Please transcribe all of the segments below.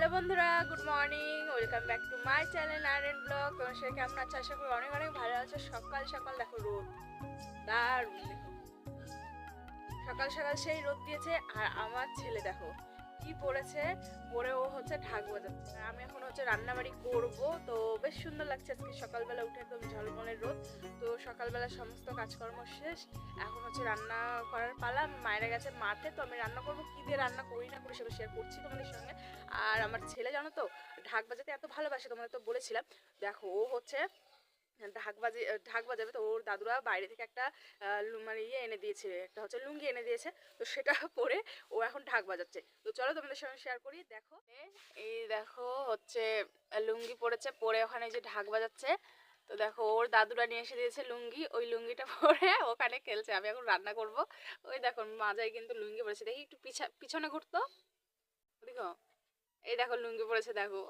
Hello বন্ধুরা good morning welcome back to my channel R and blog তোমার সবাই কেমন আছো? আশা করি অনেক অনেক ভালো আছো। সকাল সকাল দেখো রোদ, দারুণ দেখো। সকাল সকাল সেই রোদ দিয়েছে, আর আমার ছেলে দেখো কি পড়েছে পরে ও হচ্ছে ঢাক বাজাচ্ছে আমি এখন হচ্ছে রান্নাবাড়ি করব, তো বেশ সুন্দর লাগছে আজকে সকালবেলা উঠে একদম ঝলমলের রোদ। তো সকালবেলা সমস্ত কাজকর্ম শেষ, এখন হচ্ছে রান্না করার পালা। মায়েরা গেছে মাঠে, তো আমি রান্না করব, কি দিয়ে রান্না করি না করি সেটা শেয়ার করছি তোমাদের সঙ্গে। আর আমার ছেলে জানো তো, ঢাক বাজাতে এত ভালোবাসে, তোমাদের তো বলেছিলাম। দেখো, ও হচ্ছে ঢাক বাজে ঢাক বাজাবে তো ওর দাদুরা বাইরে থেকে একটা মানে ইয়ে এনে দিয়েছে, একটা হচ্ছে লুঙ্গি এনে দিয়েছে, তো সেটা পরে ও এখন ঢাক বাজাচ্ছে। তো চলো তোমাদের সঙ্গে শেয়ার করি, দেখো। এই দেখো হচ্ছে লুঙ্গি পরেছে, পরে ওখানে যে ঢাক বাজাচ্ছে, তো দেখো ওর দাদুরা নিয়ে এসে দিয়েছে লুঙ্গি, ওই লুঙ্গিটা পরে ওখানে খেলছে, আমি এখন রান্না করব। ওই দেখো মাজায় কিন্তু লুঙ্গি পরেছে, দেখি একটু পিছা, পিছনে ঘুরতো। দেখো, এই দেখো লুঙ্গি পরেছে, দেখো।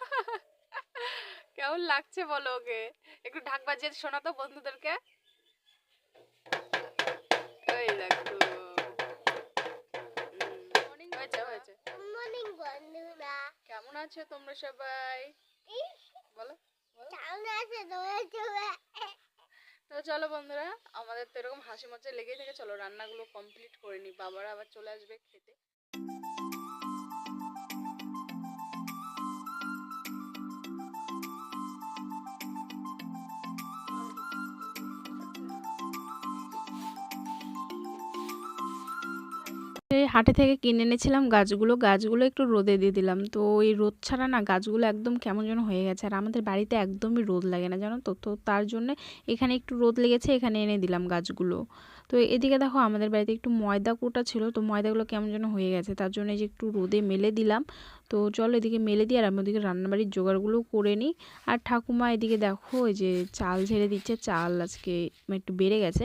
কেমন লাগছে বলো ওকে? একটু ঢাক বাজিয়ে শোনা তো বন্ধুদেরকে। ওই দেখো। উম, হয়েছে হয়েছে। মর্নিং বন্ধুরা। কেমন আছো তোমরা সবাই? বলো কেমন আছে তোমরা সবাই? তো চলো বন্ধুরা আমাদের তো এরকম হাসি মজা লেগেই থাকে। চলো রান্নাগুলো কমপ্লিট করে নি। বাবারা আবার চলে আসবে খেতে। এই হাটে থেকে কিনে এনেছিলাম গাছগুলো। গাছগুলো একটু রোদে দিয়ে দিলাম। তো এই রোদ ছাড়া না গাছগুলো একদম কেমন যেন হয়ে গেছে। আর আমাদের বাড়িতে একদমই রোদ লাগে না, জানো তো? তো তার জন্য এখানে একটু রোদ লেগেছে, এখানে এনে দিলাম গাছগুলো। তো এদিকে দেখো আমাদের বাড়িতে একটু ময়দা কোটা ছিল। তো ময়দাগুলো কেমন যেন হয়ে গেছে। তার জন্য এই যে একটু রোদে মেলে দিলাম। তো চলো এদিকে মেলে দিই আর আমি ওদিকে রান্নাবাড়ির জোগাড়গুলো করে নিই। আর ঠাকুমা এদিকে দেখো, ওই যে চাল ঝেড়ে দিচ্ছে। চাল আজকে একটু বেড়ে গেছে।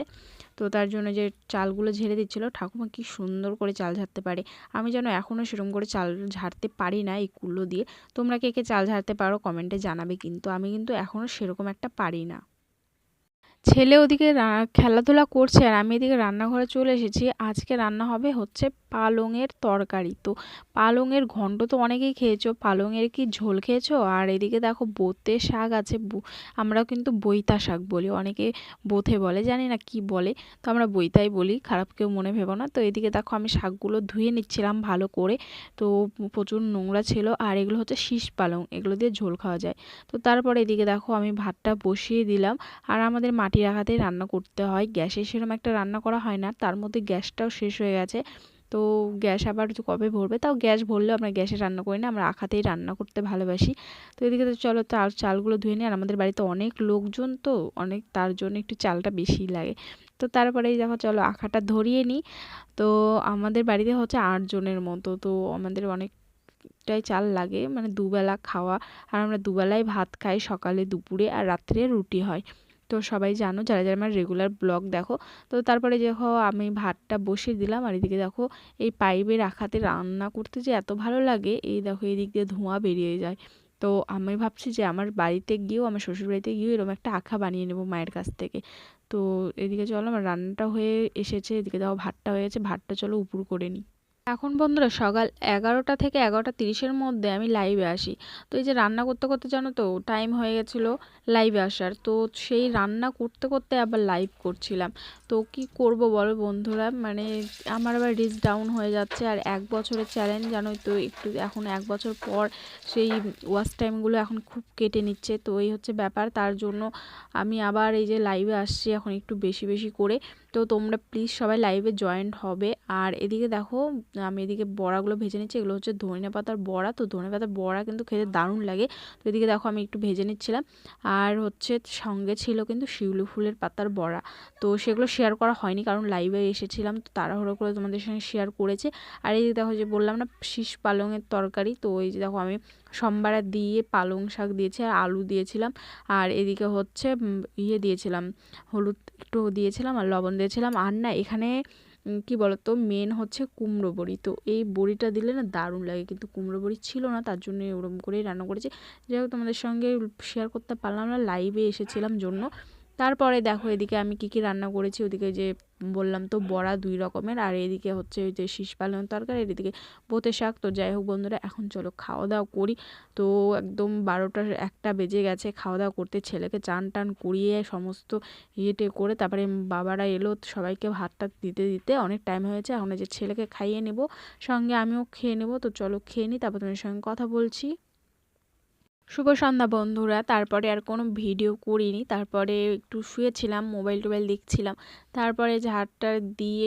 তো তার জন্য যে চালগুলো ঝেড়ে দিচ্ছিল, ঠাকুমা কি সুন্দর করে চাল ঝাড়তে পারে। আমি যেন এখনও সেরকম করে চাল ঝাড়তে পারি না এই কুলো দিয়ে। তোমরা কে কে চাল ঝাড়তে পারো কমেন্টে জানাবে কিন্তু, আমি কিন্তু এখনও সেরকম একটা পারি না। ছেলে ওদিকে খেলাধুলা করছে আর আমি এদিকে রান্নাঘরে চলে এসেছি। আজকে রান্না হবে হচ্ছে পালংয়ের তরকারি। তো পালংয়ের ঘন্ট তো অনেকেই খেয়েছো, পালংয়ের কি ঝোল খেয়েছো? আর এদিকে দেখো বোতে শাক আছে আমরাও কিন্তু বইতা শাক বলি। অনেকে বোথে বলে, জানি না কি বলে, তো আমরা বইতাই বলি, খারাপ কেউ মনে ভেবো না। তো এদিকে দেখো আমি শাকগুলো ধুয়ে নিচ্ছিলাম ভালো করে। তো প্রচুর নোংরা ছিল আর এগুলো হচ্ছে শীষ পালং, এগুলো দিয়ে ঝোল খাওয়া যায়। তো তারপরে এদিকে দেখো আমি ভাতটা বসিয়ে দিলাম। আর আমাদের মাটির আঘাতেই রান্না করতে হয়। গ্যাসে সেরকম একটা রান্না করা হয় না। তার মধ্যে গ্যাসটাও শেষ হয়ে গেছে। তো গ্যাস আবার কবে ভরবে? তাও গ্যাস ভরলেও আমরা গ্যাসে রান্না করি না। আমরা আখাতেই রান্না করতে ভালোবাসি। তো এদিকে তো চলো চাল চালগুলো ধুয়ে নিই। আর আমাদের বাড়িতে অনেক লোকজন তো, অনেক তার জন্য একটু চালটা বেশি লাগে। তো তারপরে এই দেখো চলো আখাটা ধরিয়ে নিই। তো আমাদের বাড়িতে হচ্ছে আটজনের মতো। তো আমাদের অনেকটাই চাল লাগে। মানে দুবেলা খাওয়া। আর আমরা দুবেলাই ভাত খাই সকালে, দুপুরে আর রাত্রে রুটি হয়। তো সবাই জানো, যারা যারা আমার রেগুলার ব্লগ দেখো, তো তারপরে দেখো আমি ভাতটা বসিয়ে দিলাম আর এদিকে দেখো এই পাইপের আখাতে রান্না করতে যে এত ভালো লাগে, এই দেখো এদিক দিয়ে ধোঁয়া বেরিয়ে যায়। তো আমি ভাবছি যে আমার বাড়িতে গিয়েও, আমার শ্বশুর বাড়িতে গিয়েও এরকম একটা আখা বানিয়ে নেব মায়ের কাছ থেকে। তো এদিকে চলো আমার রান্নাটা হয়ে এসেছে, এদিকে দেখো ভাতটা হয়ে গেছে, ভাতটা চলো উপর করে নিই। এখন বন্ধুরা সকাল এগারোটা থেকে এগারোটা তিরিশের মধ্যে আমি লাইভে আসি। তো এই যে রান্না করতে করতে জানো তো টাইম হয়ে গেছিল লাইভে আসার। তো সেই রান্না করতে করতে আবার লাইভ করছিলাম। তো কি করব বলো বন্ধুরা? মানে আমার আবার রিচ ডাউন হয়ে যাচ্ছে। আর এক বছরের চ্যালেঞ্জ জানোই তো, একটু এখন এক বছর পর সেই ওয়াচ টাইমগুলো এখন খুব কেটে নিচ্ছে। তো এই হচ্ছে ব্যাপার। তার জন্য আমি আবার এই যে লাইভে আসছি এখন একটু বেশি বেশি করে। তো তোমরা প্লিজ সবাই লাইভে জয়েন্ট হবে। আর এদিকে দেখো, আমি এদিকে বড়াগুলো ভেজে নিচ্ছি, এগুলো হচ্ছে ধনে পাতার বড়া। তো ধনে পাতার বড়া কিন্তু খেতে দারুণ লাগে। তো এদিকে দেখো, আমি একটু ভেজে নিচ্ছিলাম। আর হচ্ছে সঙ্গে ছিল কিন্তু শিউলি ফুলের পাতার বড়া। তো সেগুলো শেয়ার করা হয়নি, কারণ লাইভে এসেছিলাম, তো তাড়াহুড়ো করে তোমাদের সঙ্গে শেয়ার করেছে। আর এই দেখো, যে বললাম না, শীষ পালংয়ের তরকারি, তো এই যে দেখো, আমি সম্বারা দিয়ে পালং শাক দিয়েছি আর আলু দিয়েছিলাম। আর এদিকে হচ্ছে ইয়ে দিয়েছিলাম, হলুদ একটু দিয়েছিলাম আর লবণ দিয়েছিলাম আর না, এখানে কি বলতো মেন হচ্ছে কুমড়ো বড়ি। তো এই বড়িটা দিলে না দারুণ লাগে। কিন্তু কুমড়ো বড়ি ছিল না, তার জন্য ওরম করেই রান্না করেছি। যাই হোক, তোমাদের সঙ্গে শেয়ার করতে পারলাম না লাইভে এসেছিলাম জন্য। তারপরে দেখো এদিকে আমি কী কী রান্না করেছি, ওদিকে যে বললাম তো বড়া দুই রকমের, আর এদিকে হচ্ছে ওই যে শীষ পালন তরকারি এদিকে বোতে শাক। তো যাই হোক বন্ধুরা, এখন চলো খাওয়া দাওয়া করি। তো একদম বারোটার একটা বেজে গেছে, খাওয়া দাওয়া করতে ছেলেকে চান টান করিয়ে সমস্ত ইয়েটে করে তারপরে বাবারা এলো, সবাইকে ভাতটা দিতে দিতে অনেক টাইম হয়েছে, এখন যে ছেলেকে খাইয়ে নেব, সঙ্গে আমিও খেয়ে নেব। তো চলো খেয়ে নিই, তারপর তোমার সঙ্গে কথা বলছি। শুভ সন্ধ্যা বন্ধুরা, তারপরে আর কোনো ভিডিও করিনি। তারপরে একটু শুয়েছিলাম, মোবাইল টোবাইল দেখছিলাম। তারপরে ঝাড়টা দিয়ে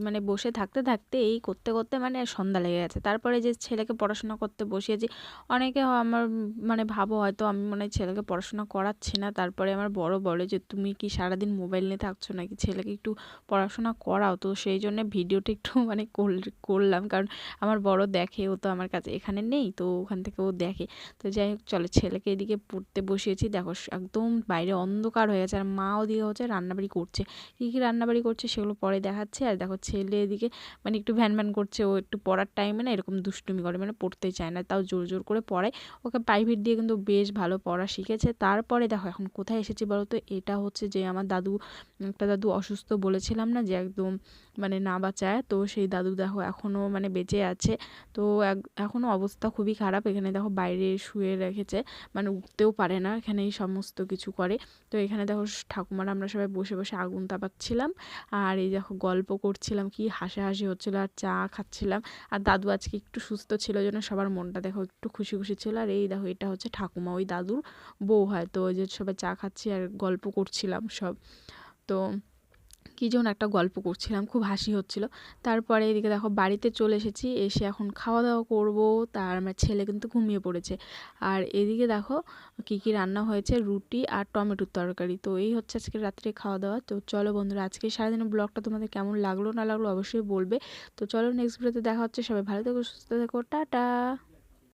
মানে বসে থাকতে থাকতে এই করতে করতে মানে সন্ধ্যা লেগে গেছে। তারপরে যে ছেলেকে পড়াশোনা করতে বসিয়েছি, অনেকে আমার মানে ভাবো হয়তো আমি মনে হয় ছেলেকে পড়াশোনা করাচ্ছি না। তারপরে আমার বড় বলে যে, তুমি কি সারাদিন মোবাইল নিয়ে থাকছো নাকি? ছেলেকে একটু পড়াশোনা করাও। তো সেই জন্য ভিডিওটা একটু মানে করল- করলাম। কারণ আমার বড় দেখে, ও তো আমার কাছে এখানে নেই, তো ওখান থেকে ও দেখে। তো যাই হোক, চলো ছেলেকে এদিকে পড়তে বসিয়েছি। দেখো একদম বাইরে অন্ধকার হয়ে গেছে আর মা ওদিকে হচ্ছে রান্নাবাড়ি করছে। কী কী রান্নাবাড়ি করছে সেগুলো পরে দেখাচ্ছে। আর দেখো, ছেলে এদিকে মানে একটু ভ্যান ভ্যান করছে। ও একটু পড়ার টাইমে না এরকম দুষ্টুমি করে মানে পড়তে চায় না, তাও জোর জোর করে পড়ায়। ওকে প্রাইভেট দিয়ে কিন্তু বেশ ভালো পড়া শিখেছে। তারপরে দেখো, এখন কোথায় এসেছি বলো তো? এটা হচ্ছে যে আমার দাদু, একটা দাদু অসুস্থ বলেছিলাম না যে একদম মানে না বাঁচায়। তো সেই দাদু দেখো এখনও মানে বেঁচে আছে। তো এখনও অবস্থা খুবই খারাপ। এখানে দেখো বাইরে শুয়ে রেখেছে। মানে উঠতেও পারে না, এখানেই সমস্ত কিছু করে। তো এখানে দেখো ঠাকুমারা আমরা সবাই বসে বসে আগুন তাপাচ্ছিলাম। আর এই দেখো গল্প করছিলাম, কি হাসাহাসি হচ্ছিল, আর চা খাচ্ছিলাম। আর দাদু আজকে একটু সুস্থ ছিল জন্য সবার মনটা দেখো একটু খুশি খুশি ছিল। আর এই দেখো এটা হচ্ছে ঠাকুমা, ওই দাদুর বউ হয়। তো ওই যে সবাই চা খাচ্ছি আর গল্প করছিলাম সব। তো কী যেন একটা গল্প করছিলাম, খুব হাসি হচ্ছিল। তারপরে এদিকে দেখো বাড়িতে চলে এসেছি, এসে এখন খাওয়া দাওয়া করব। তার আমার ছেলে কিন্তু ঘুমিয়ে পড়েছে। আর এদিকে দেখো কী কী রান্না হয়েছে? রুটি আর টমেটোর তরকারি। তো এই হচ্ছে আজকে রাত্রে খাওয়া দাওয়া তো চলো বন্ধুরা আজকে সারাদিনের ব্লগটা তোমাদের কেমন লাগল না লাগল অবশ্যই বলবে। তো চলো নেক্সট ভিডিওতে দেখা হচ্ছে। সবাই ভালো থেকো, সুস্থ থেকো, টাটা!